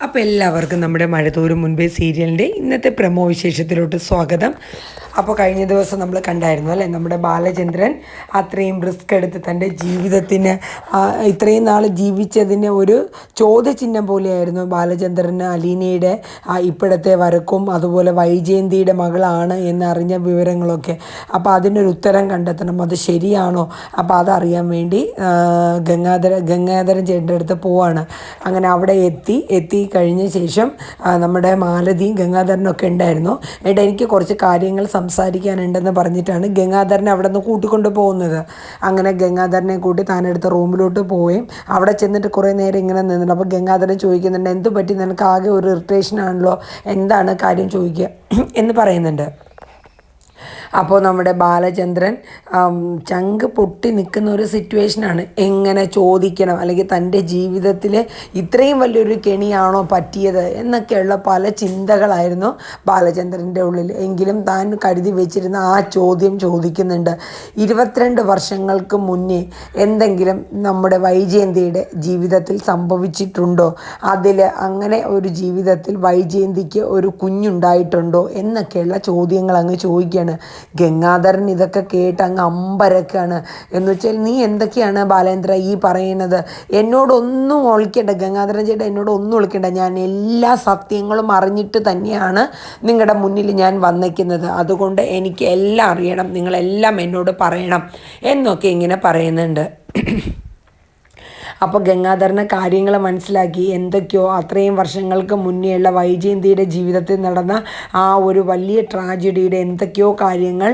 അപ്പോൾ എല്ലാവർക്കും നമ്മുടെ മഴതോറും മുൻപേ സീരിയലിന്റെ ഇന്നത്തെ പ്രമോ വിശേഷത്തിലോട്ട് സ്വാഗതം. അപ്പോൾ കഴിഞ്ഞ ദിവസം നമ്മൾ കണ്ടായിരുന്നു അല്ലേ? നമ്മുടെ ബാലചന്ദ്രൻ അത്രയും റിസ്ക് എടുത്ത് തന്റെ ജീവിതത്തിന് ഇത്രയും നാൾ ജീവിച്ചതിന് ഒരു ചോദ്യചിഹ്നം പോലെയായിരുന്നു ബാലചന്ദ്രന് അലീനയുടെ ഇപ്പോഴത്തെ വരക്കും അതുപോലെ വൈജയന്തിയുടെ മകളാണ് എന്നറിഞ്ഞ വിവരങ്ങളൊക്കെ. അപ്പോൾ അതിനൊരു ഉത്തരം കണ്ടെത്തണം. അത് ശരിയാണോ? അപ്പോൾ അതറിയാൻ വേണ്ടി ഗംഗാധര ഗംഗാധരൻ ചേട്ടന്റെ അടുത്ത് പോവാണ്. അങ്ങനെ അവിടെ എത്തി എത്തി കഴിഞ്ഞ ശേഷം നമ്മുടെ മാലതിയും ഗംഗാധരനൊക്കെ ഉണ്ടായിരുന്നു. എന്നിട്ട് എനിക്ക് കുറച്ച് കാര്യങ്ങൾ സംസാരിക്കാനുണ്ടെന്ന് പറഞ്ഞിട്ടാണ് ഗംഗാധരനെ അവിടെ നിന്ന് കൂട്ടിക്കൊണ്ട് പോകുന്നത്. അങ്ങനെ ഗംഗാധരനെ കൂട്ടി താനെടുത്ത റൂമിലോട്ട് പോവുകയും അവിടെ ചെന്നിട്ട് കുറേ നേരം ഇങ്ങനെ നിന്നിട്ട് അപ്പോൾ ഗംഗാധരൻ ചോദിക്കുന്നുണ്ട് എന്ത് പറ്റി? നിനക്ക് ആകെ ഒരു ഇറിറ്റേഷൻ ആണല്ലോ. എന്താണ് കാര്യം ചോദിക്കുക? എന്ന് പറയുന്നുണ്ട്. അപ്പോൾ നമ്മുടെ ബാലചന്ദ്രൻ ചങ്ക് പൊട്ടി നിൽക്കുന്ന ഒരു സിറ്റുവേഷനാണ് എങ്ങനെ ചോദിക്കണം? അല്ലെങ്കിൽ തന്റെ ജീവിതത്തിൽ ഇത്രയും വലിയൊരു കെണിയാണോ പറ്റിയത്? എന്നൊക്കെയുള്ള പല ചിന്തകളായിരുന്നു ബാലചന്ദ്രന്റെ ഉള്ളിൽ. എങ്കിലും താൻ കരുതി വെച്ചിരുന്ന ആ ചോദ്യം ചോദിക്കുന്നുണ്ട്. ഇരുപത്തിരണ്ട് വർഷങ്ങൾക്ക് മുന്നേ എന്തെങ്കിലും നമ്മുടെ വൈജയന്തിയുടെ ജീവിതത്തിൽ സംഭവിച്ചിട്ടുണ്ടോ? അതിൽ അങ്ങനെ ഒരു ജീവിതത്തിൽ വൈജയന്തിക്ക് ഒരു കുഞ്ഞുണ്ടായിട്ടുണ്ടോ? എന്നൊക്കെയുള്ള ചോദ്യങ്ങൾ അങ്ങ് ചോദിക്കുകയാണ് ഗംഗാധരൻ ഇതൊക്കെ കേട്ട് അങ്ങ് അമ്പരക്കാണ്. എന്ന് വെച്ചാൽ നീ എന്തൊക്കെയാണ് ബാലേന്ദ്ര ഈ പറയുന്നത്? എന്നോടൊന്നും ഒളിക്കേണ്ട. ഗംഗാധരൻ ചേട്ടൻ എന്നോട് ഒന്നും ഒളിക്കണ്ട. ഞാൻ എല്ലാ സത്യങ്ങളും അറിഞ്ഞിട്ട് തന്നെയാണ് നിങ്ങളുടെ മുന്നിൽ ഞാൻ വന്നിരിക്കുന്നത്. അതുകൊണ്ട് എനിക്ക് എല്ലാം അറിയണം. നിങ്ങളെല്ലാം എന്നോട് പറയണം. എന്നൊക്കെ ഇങ്ങനെ പറയുന്നുണ്ട്. അപ്പോൾ ഗംഗാധരന് കാര്യങ്ങൾ മനസ്സിലാക്കി. എന്തൊക്കെയോ അത്രയും വർഷങ്ങൾക്ക് മുന്നേയുള്ള വൈജയന്തിയുടെ ജീവിതത്തിൽ നടന്ന ആ ഒരു വലിയ ട്രാജഡിയുടെ എന്തൊക്കെയോ കാര്യങ്ങൾ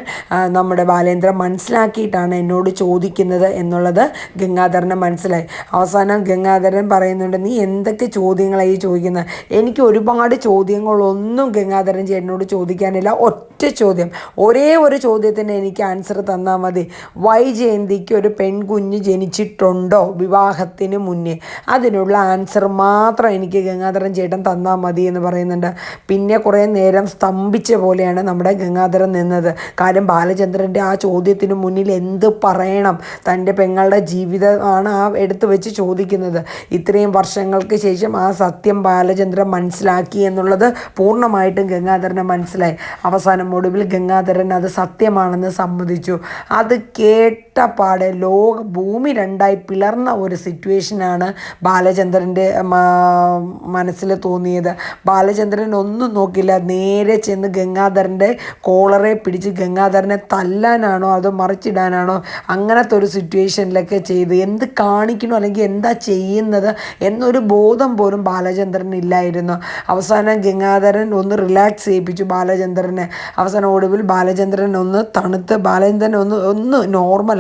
നമ്മുടെ ബാലേന്ദ്രൻ മനസ്സിലാക്കിയിട്ടാണ് എന്നോട് ചോദിക്കുന്നത് എന്നുള്ളത് ഗംഗാധരന് മനസ്സിലായി. അവസാനം ഗംഗാധരൻ പറയുന്നുണ്ട് നീ എന്തൊക്കെ ചോദ്യങ്ങളായി ചോദിക്കുന്നത് എനിക്ക് ഒരുപാട് ചോദ്യങ്ങളൊന്നും ഗംഗാധരൻ ചേട്ടനോട് ചോദിക്കാനില്ല. ഒറ്റ ചോദ്യം. ഒരേ ഒരു ചോദ്യത്തിന് എനിക്ക് ആൻസർ തന്നാൽ മതി. വൈജയന്തിക്ക് ഒരു പെൺകുഞ്ഞ് ജനിച്ചിട്ടുണ്ടോ? വിവാഹത്തിന് മുന്നേ. അതിനുള്ള ആൻസർ മാത്രം എനിക്ക് ഗംഗാധരൻ ചേട്ടൻ തന്നാൽ മതി എന്ന് പറയുന്നുണ്ട്. പിന്നെ കുറേ നേരം സ്തംഭിച്ച പോലെയാണ് നമ്മുടെ ഗംഗാധരൻ നിന്നത്. കാര്യം ബാലചന്ദ്രന്റെ ആ ചോദ്യത്തിന് മുന്നിൽ എന്ത് പറയണം? തന്റെ പെങ്ങളുടെ ജീവിതമാണ് ആ എടുത്തു വെച്ച് ചോദിക്കുന്നത്. ഇത്രയും വർഷങ്ങൾക്ക് ശേഷം ആ സത്യം ബാലചന്ദ്രൻ മനസ്സിലാക്കി എന്നുള്ളത് പൂർണമായിട്ടും ഗംഗാധരന് മനസ്സിലായി. അവസാനം ഒടുവിൽ ഗംഗാധരൻ അത് സത്യമാണെന്ന് സമ്മതിച്ചു. അത് കേട്ട പാടെ ലോക ഭൂമി രണ്ടായി പിളർന്ന ഒരു സിറ്റുവേഷനാണ് ബാലചന്ദ്രന്റെ മനസ്സിൽ തോന്നിയത്. ബാലചന്ദ്രൻ ഒന്നും നോക്കില്ല നേരെ ചെന്ന് ഗംഗാധരന്റെ കോളറെ പിടിച്ച് ഗംഗാധരനെ തല്ലാനാണോ അതോ മറിച്ചിടാനാണോ അങ്ങനത്തെ ഒരു സിറ്റുവേഷനിലൊക്കെ ചെയ്ത് എന്ത് കാണിക്കണോ അല്ലെങ്കിൽ എന്താ ചെയ്യുന്നത് എന്നൊരു ബോധം പോലും ബാലചന്ദ്രന് ഇല്ലായിരുന്നു. അവസാനം ഗംഗാധരൻ ഒന്ന് റിലാക്സ് ചെയ്യിപ്പിച്ചു ബാലചന്ദ്രനെ. അവസാനം ഒടുവിൽ ബാലചന്ദ്രൻ ഒന്ന് തണുത്ത് ബാലചന്ദ്രൻ ഒന്ന് ഒന്ന്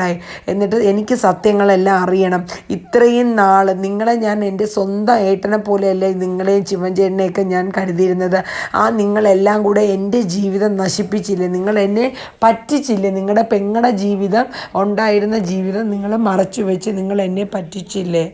നോർമലായി എന്നിട്ട് എനിക്ക് സത്യങ്ങളെല്ലാം അറിയണം. ഇത്രയും നാൾ നിങ്ങളെ ഞാൻ എന്റെ സ്വന്തം ഏട്ടനെ പോലെയല്ലേ നിങ്ങളെയും ശിവൻചേട്ടനെയൊക്കെ ഞാൻ കരുതിയിരുന്നത്. ആ നിങ്ങളെല്ലാം കൂടെ എന്റെ ജീവിതം നശിപ്പിച്ചില്ലേ? നിങ്ങൾ എന്നെ പറ്റിച്ചില്ലേ? നിങ്ങളുടെ പെങ്ങളുടെ ജീവിതം ഉണ്ടായിരുന്ന ജീവിതം നിങ്ങൾ മറച്ചു വെച്ച് നിങ്ങൾ എന്നെ പറ്റിച്ചില്ലേ?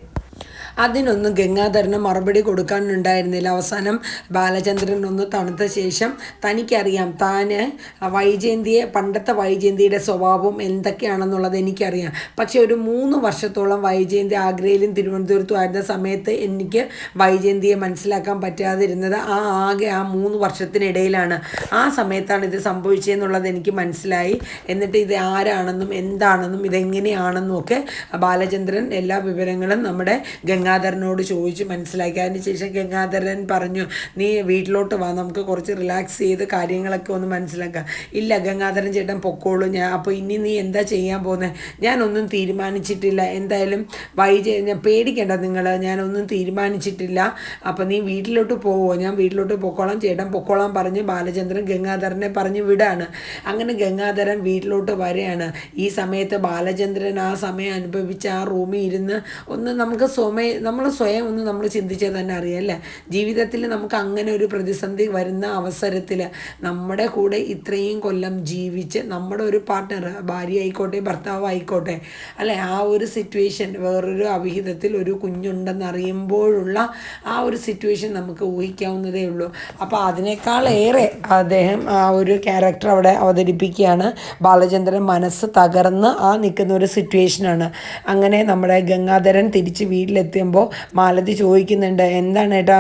അതിനൊന്നും ഗംഗാധരന് മറുപടി കൊടുക്കാനുണ്ടായിരുന്നില്ല. അവസാനം ബാലചന്ദ്രൻ ഒന്ന് തണുത്ത ശേഷം തനിക്കറിയാം താന് വൈജയന്തിയെ പണ്ടത്തെ വൈജയന്തിയുടെ സ്വഭാവം എന്തൊക്കെയാണെന്നുള്ളത് എനിക്കറിയാം. പക്ഷേ ഒരു മൂന്ന് വർഷത്തോളം വൈജയന്തി ആഗ്രയിലും തിരുവനന്തപുരത്തും ആയിരുന്ന സമയത്ത് എനിക്ക് വൈജയന്തിയെ മനസ്സിലാക്കാൻ പറ്റാതിരുന്നത് ആ ആകെ ആ മൂന്ന് വർഷത്തിനിടയിലാണ്. ആ സമയത്താണ് ഇത് സംഭവിച്ചതെന്നുള്ളത് എനിക്ക് മനസ്സിലായി. എന്നിട്ട് ഇത് ആരാണെന്നും എന്താണെന്നും ഇതെങ്ങനെയാണെന്നും ഒക്കെ ബാലചന്ദ്രൻ എല്ലാ വിവരങ്ങളും നമ്മുടെ ഗംഗാധരനോട് ചോദിച്ച് മനസ്സിലാക്കി. അതിന് ശേഷം ഗംഗാധരൻ പറഞ്ഞു നീ വീട്ടിലോട്ട് വാ നമുക്ക് കുറച്ച് റിലാക്സ് ചെയ്ത് കാര്യങ്ങളൊക്കെ ഒന്ന് മനസ്സിലാക്കാം. ഇല്ല ഗംഗാധരൻ ചേട്ടൻ പൊക്കോളൂ ഞാൻ. അപ്പോൾ ഇനി നീ എന്താ ചെയ്യാൻ പോകുന്നത് ഞാനൊന്നും തീരുമാനിച്ചിട്ടില്ല. എന്തായാലും വൈ ഞാൻ പേടിക്കേണ്ട നിങ്ങൾ ഞാനൊന്നും തീരുമാനിച്ചിട്ടില്ല. അപ്പോൾ നീ വീട്ടിലോട്ട് പോവോ? ഞാൻ വീട്ടിലോട്ട് പൊക്കോളാം. ചേട്ടൻ പൊക്കോളാം പറഞ്ഞ് ബാലചന്ദ്രൻ ഗംഗാധരനെ പറഞ്ഞ് വിടാണ്. അങ്ങനെ ഗംഗാധരൻ വീട്ടിലോട്ട് വരെയാണ്. ഈ സമയത്ത് ബാലചന്ദ്രൻ ആ സമയം അനുഭവിച്ച ആ റൂമിൽ ഇരുന്ന് ഒന്ന് നമുക്ക് സ്വമേ നമ്മൾ സ്വയം ഒന്ന് നമ്മൾ ചിന്തിച്ചാൽ തന്നെ അറിയാം അല്ലേ? ജീവിതത്തിൽ നമുക്ക് അങ്ങനെ ഒരു പ്രതിസന്ധി വരുന്ന അവസരത്തിൽ നമ്മുടെ കൂടെ ഇത്രയും കൊല്ലം ജീവിച്ച് നമ്മുടെ ഒരു പാർട്ട്ണർ ഭാര്യ ആയിക്കോട്ടെ ഭർത്താവ് ആയിക്കോട്ടെ അല്ലെ? ആ ഒരു സിറ്റുവേഷൻ വേറൊരു അവിഹിതത്തിൽ ഒരു കുഞ്ഞുണ്ടെന്ന് അറിയുമ്പോഴുള്ള ആ ഒരു സിറ്റുവേഷൻ നമുക്ക് ഊഹിക്കാവുന്നതേ ഉള്ളൂ. അപ്പോൾ അതിനേക്കാളേറെ അദ്ദേഹം ആ ഒരു ക്യാരക്ടർ അവിടെ അവതരിപ്പിക്കുകയാണ്. ബാലചന്ദ്രൻ മനസ്സ് തകർന്ന് ആ നിൽക്കുന്ന ഒരു സിറ്റുവേഷനാണ് അങ്ങനെ നമ്മുടെ ഗംഗാധരൻ തിരിച്ച് വീട്ടിലെത്തി. എത്തുമ്പോൾ മാലതി ചോദിക്കുന്നുണ്ട് എന്താണ് ഏട്ടാ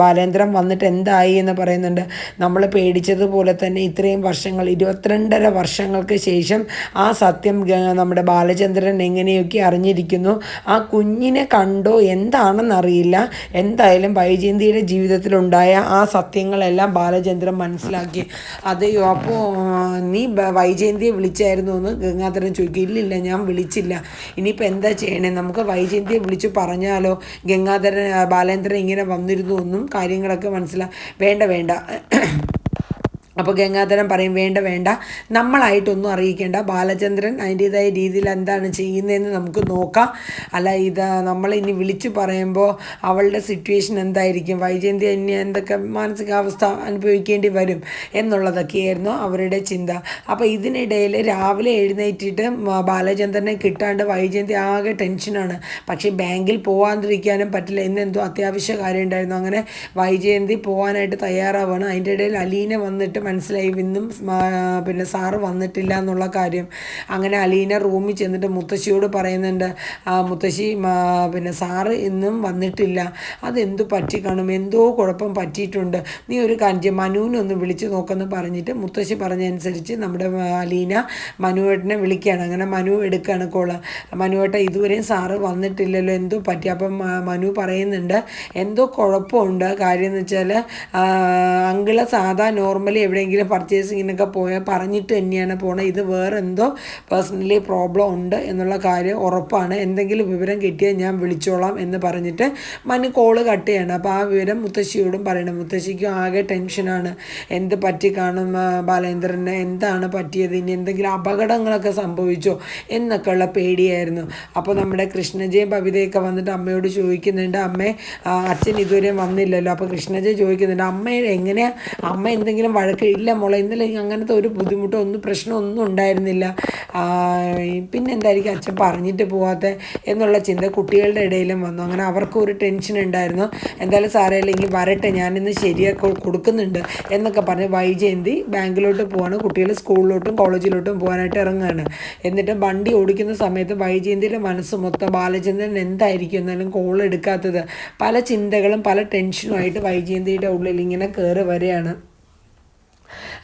ബാലേന്ദ്രൻ വന്നിട്ട് എന്തായി? എന്ന് പറയുന്നുണ്ട്. നമ്മൾ പേടിച്ചതുപോലെ തന്നെ ഇത്രയും വർഷങ്ങൾ ഇരുപത്തിരണ്ടര വർഷങ്ങൾക്ക് ശേഷം ആ സത്യം നമ്മുടെ ബാലചന്ദ്രൻ എങ്ങനെയൊക്കെ അറിഞ്ഞിരിക്കുന്നു? ആ കുഞ്ഞിനെ കണ്ടോ? എന്താണെന്നറിയില്ല. എന്തായാലും വൈജയന്തിയുടെ ജീവിതത്തിലുണ്ടായ ആ സത്യങ്ങളെല്ലാം ബാലചന്ദ്രൻ മനസ്സിലാക്കി. അതെയോ അപ്പോൾ നീ വൈജയന്തിയെ വിളിച്ചായിരുന്നു എന്ന് ഗംഗാധരൻ ചോദിക്കും. ഇല്ലില്ല ഞാൻ വിളിച്ചില്ല. ഇനിയിപ്പോൾ എന്താ ചെയ്യണേ? നമുക്ക് വൈജയന്തിയെ വിളിച്ച് പറഞ്ഞാലോ ഗംഗാധരൻ ബാലേന്ദ്രൻ ഇങ്ങനെ വന്നിരുന്നു ഒന്നും കാര്യങ്ങളൊക്കെ മനസ്സിലാ വേണ്ട വേണ്ട. അപ്പോൾ ഗംഗാധരൻ പറയും വേണ്ട വേണ്ട. നമ്മളായിട്ടൊന്നും അറിയിക്കേണ്ട. ബാലചന്ദ്രൻ അതിന്റേതായ രീതിയിൽ എന്താണ് ചെയ്യുന്നതെന്ന് നമുക്ക് നോക്കാം. അല്ല ഇത് നമ്മളിനി വിളിച്ചു പറയുമ്പോൾ അവളുടെ സിറ്റുവേഷൻ എന്തായിരിക്കും? വൈജയന്തി ഇനി എന്തൊക്കെ മാനസികാവസ്ഥ അനുഭവിക്കേണ്ടി വരും എന്നുള്ളതൊക്കെയായിരുന്നു അവരുടെ ചിന്ത. അപ്പോൾ ഇതിനിടയിൽ രാവിലെ എഴുന്നേറ്റിട്ട് ബാലചന്ദ്രനെ കിട്ടാണ്ട് വൈജയന്തി ആകെ ടെൻഷനാണ് പക്ഷേ ബാങ്കിൽ പോകാതിരിക്കാനും പറ്റില്ല. എന്നെന്തോ അത്യാവശ്യ കാര്യം ഉണ്ടായിരുന്നു. അങ്ങനെ വൈജയന്തി പോകാനായിട്ട് തയ്യാറാവണം. അതിന്റെ ഇടയിൽ അലീന വന്നിട്ട് മനസ്സിലായി. ഇന്നും പിന്നെ സാറ് വന്നിട്ടില്ല എന്നുള്ള കാര്യം. അങ്ങനെ അലീന റൂമിൽ ചെന്നിട്ട് മുത്തശ്ശിയോട് പറയുന്നുണ്ട് മുത്തശ്ശി പിന്നെ സാറ് ഇന്നും വന്നിട്ടില്ല. അതെന്തു പറ്റി കാണും? എന്തോ കുഴപ്പം പറ്റിയിട്ടുണ്ട്. നീ ഒരു കാര്യം മനുവിനെ ഒന്ന് വിളിച്ചു നോക്കെന്ന് പറഞ്ഞിട്ട് മുത്തശ്ശി പറഞ്ഞതനുസരിച്ച് നമ്മുടെ അലീന മനുവേട്ടനെ വിളിക്കുകയാണ്. അങ്ങനെ മനു എടുക്കുകയാണ് കോൾ. മനുവേട്ട ഇതുവരെയും സാറ് വന്നിട്ടില്ലല്ലോ. എന്തോ പറ്റി? അപ്പം മനു പറയുന്നുണ്ട് എന്തോ കുഴപ്പമുണ്ട്. കാര്യം എന്ന് വെച്ചാൽ അങ്കിൾ സാധാ നോർമലി എവിടെയെങ്കിലും പർച്ചേസിങ്ങിനൊക്കെ പോയാൽ പറഞ്ഞിട്ട് തന്നെയാണ് പോണത് ഇത് വേറെ എന്തോ പേഴ്സണലി പ്രോബ്ലം ഉണ്ട് എന്നുള്ള കാര്യം ഉറപ്പാണ്. എന്തെങ്കിലും വിവരം കിട്ടിയാൽ ഞാൻ വിളിച്ചോളാം എന്ന് പറഞ്ഞിട്ട് മനു കോൾ കട്ട് ചെയ്യണം. അപ്പോൾ ആ വിവരം മുത്തശ്ശിയോടും പറയണം. മുത്തശ്ശിക്കും ആകെ ടെൻഷനാണ് എന്ത് പറ്റി കാണും ബാലേന്ദ്രന്? എന്താണ് പറ്റിയത്? ഇനി എന്തെങ്കിലും അപകടങ്ങളൊക്കെ സംഭവിച്ചോ? എന്നൊക്കെയുള്ള പേടിയായിരുന്നു. അപ്പോൾ നമ്മുടെ കൃഷ്ണജയും ഭവിതയൊക്കെ വന്നിട്ട് അമ്മയോട് ചോദിക്കുന്നുണ്ട് അമ്മേ അച്ഛൻ ഇതുവരെയും വന്നില്ലല്ലോ. അപ്പോൾ കൃഷ്ണജയ ചോദിക്കുന്നുണ്ട് അമ്മ എങ്ങനെയാണ് അമ്മ എന്തെങ്കിലും വഴക്ക് ഇല്ല മോളെ ഇന്നലെ അങ്ങനത്തെ ഒരു ബുദ്ധിമുട്ടോ ഒന്നും പ്രശ്നമൊന്നും ഉണ്ടായിരുന്നില്ല. പിന്നെ എന്തായിരിക്കും അച്ഛൻ പറഞ്ഞിട്ട് പോവാത്ത എന്നുള്ള ചിന്ത കുട്ടികളുടെ ഇടയിലും വന്നു. അങ്ങനെ അവർക്കും ഒരു ടെൻഷൻ ഉണ്ടായിരുന്നു. എന്തായാലും സാറേ അല്ലെങ്കിൽ വരട്ടെ ഞാനിന്ന് ശരിയാക്കി കൊടുക്കുന്നുണ്ട് എന്നൊക്കെ പറഞ്ഞ് വൈജയന്തി ബാങ്കിലോട്ട് പോവാണ്. കുട്ടികൾ സ്കൂളിലോട്ടും കോളേജിലോട്ടും പോകാനായിട്ട് ഇറങ്ങുകയാണ് എന്നിട്ട് വണ്ടി ഓടിക്കുന്ന സമയത്ത് വൈജയന്തിയുടെ മനസ്സ് മൊത്തം ബാലചന്ദ്രൻ എന്തായിരിക്കും എന്നാലും കോൾ എടുക്കാത്തത്. പല ചിന്തകളും പല ടെൻഷനുമായിട്ട് വൈജയന്തിയുടെ ഉള്ളിൽ ഇങ്ങനെ കയറി വരികയാണ്.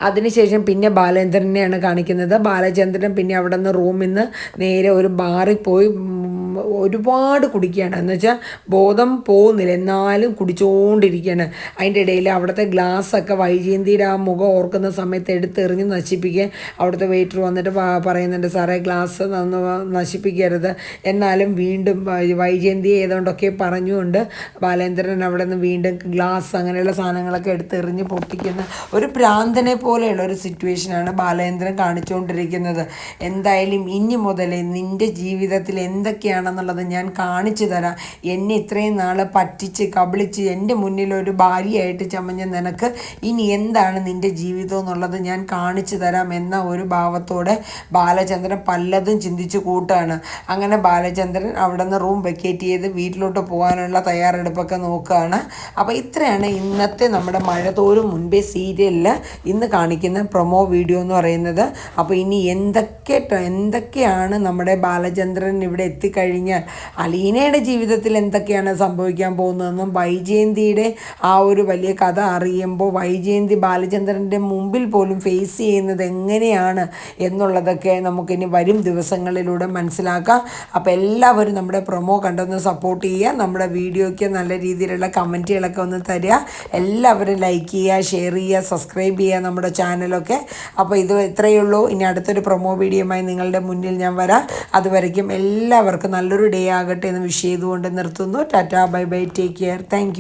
അതിനുശേഷം പിന്നെ ബാലചന്ദ്രനെയാണ് കാണിക്കുന്നത്. ബാലചന്ദ്രൻ പിന്നെ അവിടെ നിന്ന് റൂമിൽ നിന്ന് നേരെ ഒരു ബാറിൽ പോയി ഒരുപാട് കുടിക്കുകയാണ്. എന്ന് വെച്ചാൽ ബോധം പോകുന്നില്ല. എന്നാലും കുടിച്ചുകൊണ്ടിരിക്കുകയാണ് അതിന്റെ ഇടയിൽ അവിടുത്തെ ഗ്ലാസ്സൊക്കെ വൈജയന്തിയുടെ ആ മുഖം ഓർക്കുന്ന സമയത്ത് എടുത്തെറിഞ്ഞ് നശിപ്പിക്കുക. അവിടുത്തെ വെയിറ്റർ വന്നിട്ട് പറയുന്നുണ്ട് സാറേ ഗ്ലാസ് നശിപ്പിക്കരുത്. എന്നാലും വീണ്ടും വൈജയന്തി ഏതുകൊണ്ടൊക്കെ പറഞ്ഞുകൊണ്ട് ബാലേന്ദ്രൻ അവിടെ നിന്ന് വീണ്ടും ഗ്ലാസ് അങ്ങനെയുള്ള സാധനങ്ങളൊക്കെ എടുത്തെറിഞ്ഞ് പൊട്ടിക്കുന്ന ഒരു പ്രാന്തനെ പോലെയുള്ള ഒരു സിറ്റുവേഷനാണ് ബാലേന്ദ്രൻ കാണിച്ചുകൊണ്ടിരിക്കുന്നത് എന്തായാലും ഇനി മുതൽ നിന്റെ ജീവിതത്തിൽ എന്തൊക്കെയാണെന്നുള്ളത് ഞാൻ കാണിച്ചു തരാം. എന്നെ ഇത്രയും നാൾ പറ്റിച്ച് കബളിച്ച് എന്റെ മുന്നിൽ ഒരു ഭാര്യയായിട്ട് ചമഞ്ഞ നിനക്ക് ഇനി എന്താണ് നിന്റെ ജീവിതം എന്നുള്ളത് ഞാൻ കാണിച്ചു തരാം എന്ന ഒരു ഭാവത്തോടെ ബാലചന്ദ്രൻ പലതും ചിന്തിച്ച് കൂട്ടാണ്. അങ്ങനെ ബാലചന്ദ്രൻ അവിടെ നിന്ന് റൂം വെക്കേറ്റ് ചെയ്ത് വീട്ടിലോട്ട് പോകാനുള്ള തയ്യാറെടുപ്പൊക്കെ നോക്കുകയാണ്. അപ്പോൾ ഇത്രയാണ് ഇന്നത്തെ നമ്മുടെ മഴതോരും മുൻപേ സീരിയലിൽ ഇന്ന് കാണിക്കുന്ന പ്രൊമോ വീഡിയോ എന്ന് പറയുന്നത്. അപ്പോൾ ഇനി എന്തൊക്കെ എന്തൊക്കെയാണ് നമ്മുടെ ബാലചന്ദ്രൻ ഇവിടെ എത്തിക്കഴിഞ്ഞാൽ അലീനയുടെ ജീവിതത്തിൽ എന്തൊക്കെയാണ് സംഭവിക്കാൻ പോകുന്നതെന്നും വൈജയന്തിയുടെ ആ ഒരു വലിയ കഥ അറിയുമ്പോൾ വൈജയന്തി ബാലചന്ദ്രന്റെ മുമ്പിൽ പോലും ഫേസ് ചെയ്യുന്നത് എങ്ങനെയാണ് എന്നുള്ളതൊക്കെ നമുക്കിനി വരും ദിവസങ്ങളിലൂടെ മനസ്സിലാക്കാം. അപ്പോൾ എല്ലാവരും നമ്മുടെ പ്രൊമോ കണ്ടൊന്ന് സപ്പോർട്ട് ചെയ്യുക നമ്മുടെ വീഡിയോയ്ക്ക് നല്ല രീതിയിലുള്ള കമന്റുകളൊക്കെ ഒന്ന് തരിക. എല്ലാവരും ലൈക്ക് ചെയ്യുക ഷെയർ ചെയ്യുക സബ്സ്ക്രൈബ് ചെയ്യുക നമ്മുടെ ചാനലൊക്കെ. അപ്പോൾ ഇത് ഇത്രയേ ഉള്ളൂ. ഇനി അടുത്തൊരു പ്രൊമോ വീഡിയോയുമായി നിങ്ങളുടെ മുന്നിൽ ഞാൻ വരാം. അതുവരയ്ക്കും എല്ലാവർക്കും നല്ലൊരു ഡേ ആകട്ടെ എന്ന് വിഷ് ചെയ്തുകൊണ്ട് നിർത്തുന്നു. Tata bye bye take care thank